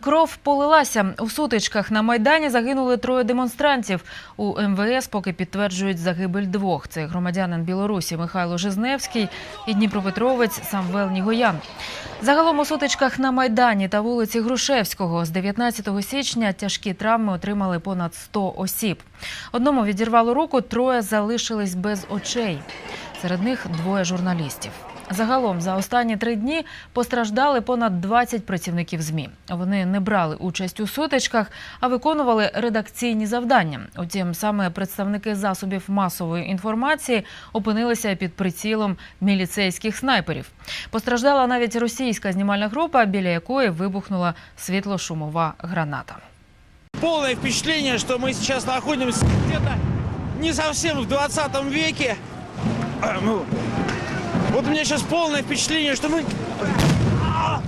Кров полилася у сутичках. На майдані загинули троє демонстрантів. У МВС поки підтверджують загибель двох. Це громадянин Білорусі Михайло Жизневський і Дніпропетровець Самвел Нігоян. Загалом у сутичках на майдані та вулиці Грушевського з 19 січня тяжкі травми отримали понад 100 осіб. Одному відірвало руку, троє залишились без очей. Серед них двоє журналістів. Загалом за останні три дні постраждали понад 20 працівників ЗМІ. Вони не брали участь у сутичках, а виконували редакційні завдання. Утім, саме представники засобів масової інформації опинилися під прицілом міліцейських снайперів. Постраждала навіть російська знімальна група, біля якої вибухнула світлошумова граната. Полное впечатление, что мы сейчас находимся где-то не совсем в 20 веке. Ну, Вот у меня сейчас полное впечатление, что мы... Ah!